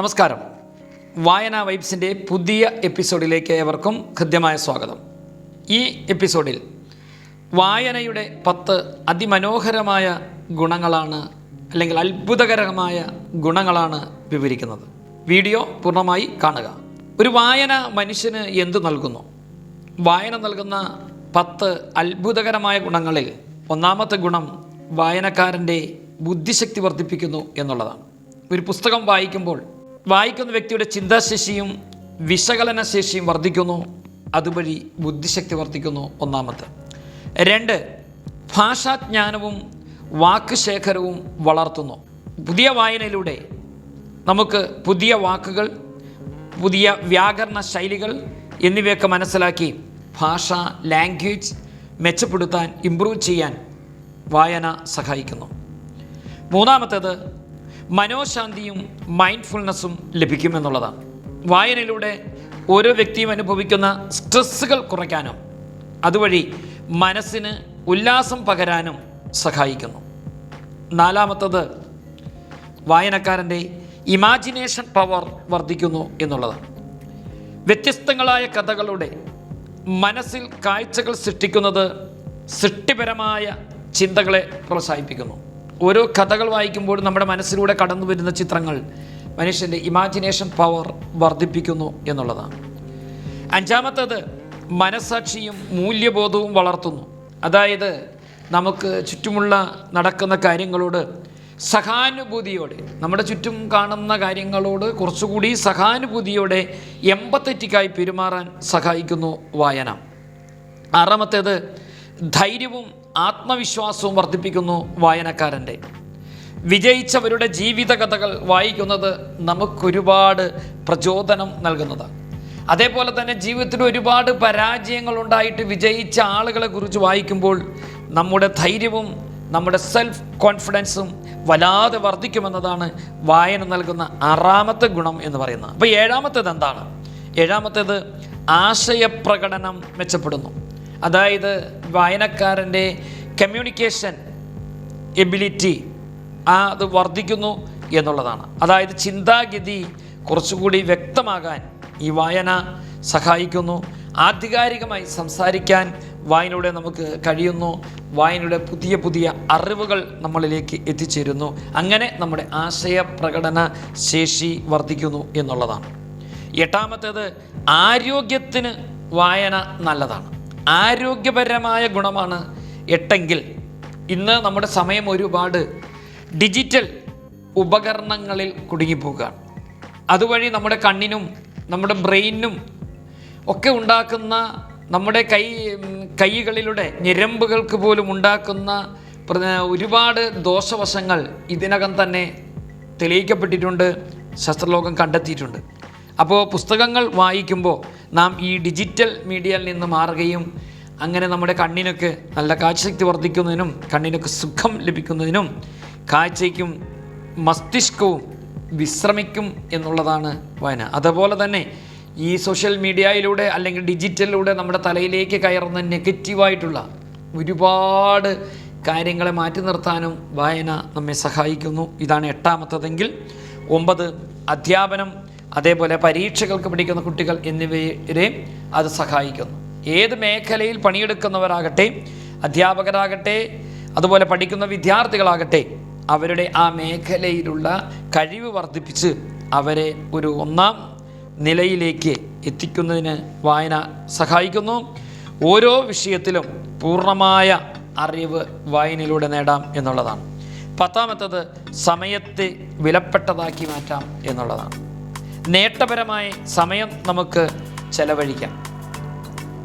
നമസ്കാരം. വായന വൈബ്സിന്റെ പുതിയ എപ്പിസോഡിലേക്ക് ഏവർക്കും ഹൃദ്യമായ സ്വാഗതം. ഈ എപ്പിസോഡിൽ വായനയുടെ പത്ത് അതിമനോഹരമായ ഗുണങ്ങളാണ് അല്ലെങ്കിൽ അത്ഭുതകരമായ ഗുണങ്ങളാണ് വിവരിക്കുന്നത്. വീഡിയോ പൂർണമായി കാണുക. ഒരു വായന മനുഷ്യന് എന്തു നൽകുന്നു? വായന നൽകുന്ന പത്ത് അത്ഭുതകരമായ ഗുണങ്ങളിൽ ഒന്നാമത്തെ ഗുണം വായനക്കാരന്റെ ബുദ്ധിശക്തി വർദ്ധിപ്പിക്കുന്നു എന്നുള്ളതാണ്. ഒരു പുസ്തകം വായിക്കുമ്പോൾ വായിക്കുന്ന വ്യക്തിയുടെ ചിന്താശേഷിയും വിശകലന ശേഷിയും വർദ്ധിക്കുന്നു. അതുവഴി ബുദ്ധിശക്തി വർദ്ധിക്കുന്നു ഒന്നാമത് രണ്ട് ഭാഷാജ്ഞാനവും വാക്ക് ശേഖരവും വളർത്തുന്നു. പുതിയ വായനയിലൂടെ നമുക്ക് പുതിയ വാക്കുകൾ പുതിയ വ്യാകരണ ശൈലികൾ എന്നിവയൊക്കെ മനസ്സിലാക്കി ഭാഷ ലാംഗ്വേജ് മെച്ചപ്പെടുത്താൻ ഇമ്പ്രൂവ് ചെയ്യാൻ വായന സഹായിക്കുന്നു. മൂന്നാമത്തേത് മനോശാന്തിയും മൈൻഡ്ഫുൾനെസ്സും ലഭിക്കുമെന്നുള്ളതാണ്. വായനയിലൂടെ ഓരോ വ്യക്തിയും അനുഭവിക്കുന്ന സ്ട്രെസ്സുകൾ കുറയ്ക്കാനും അതുവഴി മനസ്സിന് ഉല്ലാസം പകരാനും സഹായിക്കുന്നു. നാലാമത്തത് വായനക്കാരന്റെ ഇമാജിനേഷൻ പവർ വർദ്ധിക്കുന്നു എന്നുള്ളതാണ്. വ്യത്യസ്തങ്ങളായ കഥകളുടെ മനസ്സിൽ കാഴ്ചകൾ സൃഷ്ടിക്കുന്നത് സൃഷ്ടിപരമായ ചിന്തകളെ പ്രോത്സാഹിപ്പിക്കുന്നു. ഓരോ കഥകൾ വായിക്കുമ്പോൾ നമ്മുടെ മനസ്സിലൂടെ കടന്നു വരുന്ന ചിത്രങ്ങൾ മനുഷ്യന്റെ ഇമാജിനേഷൻ പവർ വർദ്ധിപ്പിക്കുന്നു എന്നുള്ളതാണ്. അഞ്ചാമത്തേത് മനസാക്ഷിയും മൂല്യബോധവും വളർത്തുന്നു. അതായത് നമുക്ക് ചുറ്റുമുള്ള നടക്കുന്ന കാര്യങ്ങളോട് സഹാനുഭൂതിയോടെ നമ്മുടെ ചുറ്റും കാണുന്ന കാര്യങ്ങളോട് കുറച്ചുകൂടി സഹാനുഭൂതിയോടെ എമ്പത്തറ്റിക്കായി പെരുമാറാൻ സഹായിക്കുന്നു വായന. ആറാമത്തേത് ധൈര്യവും ആത്മവിശ്വാസവും വർദ്ധിപ്പിക്കുന്നു വായനക്കാരന്റെ. വിജയിച്ചവരുടെ ജീവിതകഥകൾ വായിക്കുന്നത് നമുക്കൊരുപാട് പ്രചോദനം നൽകുന്നതാണ് അതേപോലെ തന്നെ ജീവിതത്തിൽ ഒരുപാട് പരാജയങ്ങൾ ഉണ്ടായിട്ട് വിജയിച്ച ആളുകളെ കുറിച്ച് വായിക്കുമ്പോൾ നമ്മുടെ ധൈര്യവും നമ്മുടെ സെൽഫ് കോൺഫിഡൻസും വല്ലാതെ വർദ്ധിക്കുമെന്നതാണ് വായന നൽകുന്ന ആറാമത്തെ ഗുണം എന്ന് പറയുന്നത്. അപ്പോൾ ഏഴാമത്തേത് എന്താണ് ഏഴാമത്തേത് ആശയപ്രകടനം മെച്ചപ്പെടുന്നു. അതായത് വായനക്കാരന്റെ കമ്മ്യൂണിക്കേഷൻ എബിലിറ്റി ആ അത് വർദ്ധിക്കുന്നു എന്നുള്ളതാണ്. അതായത് ചിന്താഗതി കുറച്ചുകൂടി വ്യക്തമാകാൻ ഈ വായന സഹായിക്കുന്നു. ആധികാരികമായി സംസാരിക്കാൻ വായനയുടെ നമുക്ക് കഴിയുന്നു. വായനയുടെ പുതിയ പുതിയ അറിവുകൾ നമ്മളിലേക്ക് എത്തിച്ചേരുന്നു. അങ്ങനെ നമ്മുടെ ആശയ പ്രകടന ശേഷി വർദ്ധിക്കുന്നു എന്നുള്ളതാണ്. എട്ടാമത്തേത് ആരോഗ്യത്തിന് വായന നല്ലതാണ്. ആരോഗ്യപരമായ ഗുണമാണ്. എട്ടെങ്കിൽ ഇന്ന് നമ്മുടെ സമയം ഒരുപാട് ഡിജിറ്റൽ ഉപകരണങ്ങളിൽ കുടുങ്ങിപ്പോവുകയാണ് അതുവഴി നമ്മുടെ കണ്ണിനും നമ്മുടെ ബ്രെയിനും ഒക്കെ ഉണ്ടാക്കുന്ന നമ്മുടെ കൈ കൈകളിലൂടെ ഞരമ്പുകൾക്ക് പോലും ഉണ്ടാക്കുന്ന ഒരുപാട് ദോഷവശങ്ങൾ ഇതിനകം തന്നെ തെളിയിക്കപ്പെട്ടിട്ടുണ്ട് ശസ്ത്രലോകം കണ്ടെത്തിയിട്ടുണ്ട്. അപ്പോൾ പുസ്തകങ്ങൾ വായിക്കുമ്പോൾ നാം ഈ ഡിജിറ്റൽ മീഡിയയിൽ നിന്ന് മാറുകയും അങ്ങനെ നമ്മുടെ കണ്ണിനൊക്കെ നല്ല കാഴ്ചശക്തി വർദ്ധിക്കുന്നതിനും കണ്ണിനൊക്കെ സുഖം ലഭിക്കുന്നതിനും കാഴ്ചയ്ക്കും മസ്തിഷ്കവും വിശ്രമിക്കും എന്നുള്ളതാണ് വായന. അതുപോലെ തന്നെ ഈ സോഷ്യൽ മീഡിയയിലൂടെ അല്ലെങ്കിൽ ഡിജിറ്റലിലൂടെ നമ്മുടെ തലയിലേക്ക് കയറുന്ന നെഗറ്റീവായിട്ടുള്ള ഒരുപാട് കാര്യങ്ങളെ മാറ്റി നിർത്താനും വായന നമ്മെ സഹായിക്കുന്നു. ഇതാണ് എട്ടാമത്തതെങ്കിൽ ഒമ്പത് അധ്യാപനം അതേപോലെ പരീക്ഷകൾക്ക് പഠിക്കുന്ന കുട്ടികൾ എന്നിവരെ അത് സഹായിക്കുന്നു. ഏത് മേഖലയിൽ പണിയെടുക്കുന്നവരാകട്ടെ അധ്യാപകരാകട്ടെ അതുപോലെ പഠിക്കുന്ന വിദ്യാർത്ഥികളാകട്ടെ അവരുടെ ആ മേഖലയിലുള്ള കഴിവ് വർദ്ധിപ്പിച്ച് അവരെ ഒരു ഒന്നാം നിലയിലേക്ക് എത്തിക്കുന്നതിന് വായന സഹായിക്കുന്നു. ഓരോ വിഷയത്തിലും പൂർണമായ അറിവ് വായനയിലൂടെ നേടാം എന്നുള്ളതാണ്. പത്താമത്തത് സമയത്തെ വിലപ്പെട്ടതാക്കി മാറ്റാം എന്നുള്ളതാണ്. നേട്ടപരമായി സമയം നമുക്ക് ചെലവഴിക്കാം.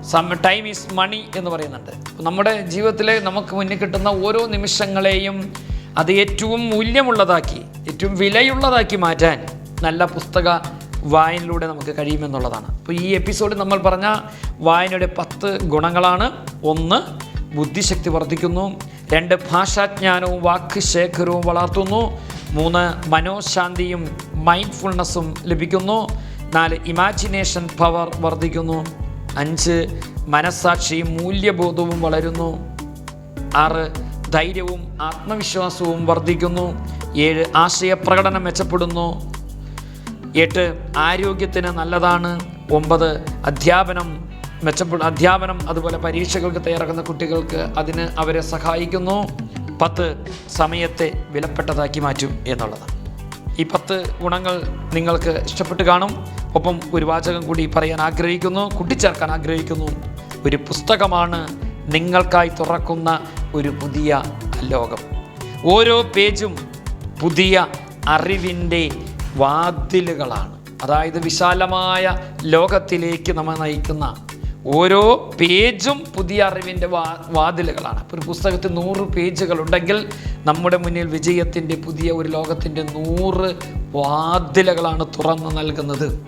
സമ ടൈം ഈസ് മണി എന്ന് പറയുന്നുണ്ട്. നമ്മുടെ ജീവിതത്തിലെ നമുക്ക് മുന്നിൽ കിട്ടുന്ന ഓരോ നിമിഷങ്ങളെയും അത് ഏറ്റവും മൂല്യമുള്ളതാക്കി ഏറ്റവും വിലയുള്ളതാക്കി മാറ്റാൻ നല്ല പുസ്തക വായനയിലൂടെ നമുക്ക് കഴിയുമെന്നുള്ളതാണ്. അപ്പോൾ ഈ എപ്പിസോഡിൽ നമ്മൾ പറഞ്ഞ വായനയുടെ പത്ത് ഗുണങ്ങളാണ്. ഒന്ന് ബുദ്ധിശക്തി വർദ്ധിക്കുന്നു. രണ്ട് ഭാഷാജ്ഞാനവും വാക്ക് ശേഖരവും വളർത്തുന്നു. മൂന്ന് മനോശാന്തിയും മൈൻഡ്ഫുൾനെസ്സും ലഭിക്കുന്നു. നാല് ഇമാജിനേഷൻ പവർ വർദ്ധിക്കുന്നു. അഞ്ച് മനസ്സാക്ഷിയും മൂല്യബോധവും വളരുന്നു. ആറ് ധൈര്യവും ആത്മവിശ്വാസവും വർദ്ധിക്കുന്നു. ഏഴ് ആശയപ്രകടനം മെച്ചപ്പെടുന്നു. എട്ട് ആരോഗ്യത്തിന് നല്ലതാണ്. ഒമ്പത് അധ്യാപനം മെച്ചപ്പെട്ട അധ്യാപനം അതുപോലെ പരീക്ഷകൾക്ക് തയ്യാറാക്കുന്ന കുട്ടികൾക്ക് അതിന് അവരെ സഹായിക്കുന്നു. പത്ത് സമയത്തെ വിലപ്പെട്ടതാക്കി മാറ്റും എന്നുള്ളതാണ്. ഈ പത്ത് ഗുണങ്ങൾ നിങ്ങൾക്ക് ഇഷ്ടപ്പെട്ട് കാണും. ഒപ്പം ഒരു വാചകം കൂടി പറയാൻ ആഗ്രഹിക്കുന്നു കൂട്ടിച്ചേർക്കാൻ ആഗ്രഹിക്കുന്നു. ഒരു പുസ്തകമാണ് നിങ്ങൾക്കായി തുറക്കുന്ന ഒരു പുതിയ ലോകം. ഓരോ പേജും പുതിയ അറിവിന്റെ വാതിലുകളാണ്. അതായത് വിശാലമായ ലോകത്തിലേക്ക് നമ്മെ നയിക്കുന്ന ഓരോ പേജും പുതിയ അറിവിന്റെ വാ വാതിലുകളാണ്. ഒരു പുസ്തകത്തിൽ നൂറ് പേജുകൾ ഉണ്ടെങ്കിൽ നമ്മുടെ മുന്നിൽ വിജയത്തിന്റെ പുതിയ ഒരു ലോകത്തിന്റെ നൂറ് വാതിലുകളാണ് തുറന്നു നൽകുന്നത്.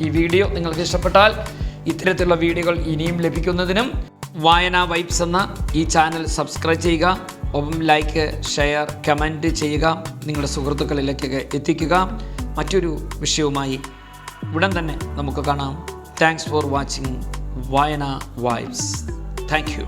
ഈ വീഡിയോ നിങ്ങൾക്ക് ഇഷ്ടപ്പെട്ടാൽ ഇത്തരത്തിലുള്ള വീഡിയോകൾ ഇനിയും ലഭിക്കുന്നതിനും വായന വൈബ്സ് എന്ന ഈ ചാനൽ സബ്സ്ക്രൈബ് ചെയ്യുക. ഒപ്പം ലൈക്ക് ഷെയർ കമന്റ് ചെയ്യുക. നിങ്ങളുടെ സുഹൃത്തുക്കളിലേക്കൊക്കെ എത്തിക്കുക. മറ്റൊരു വിഷയവുമായി ഉടൻ തന്നെ നമുക്ക് കാണാം. Thanks for watching. Vayana vibes thank you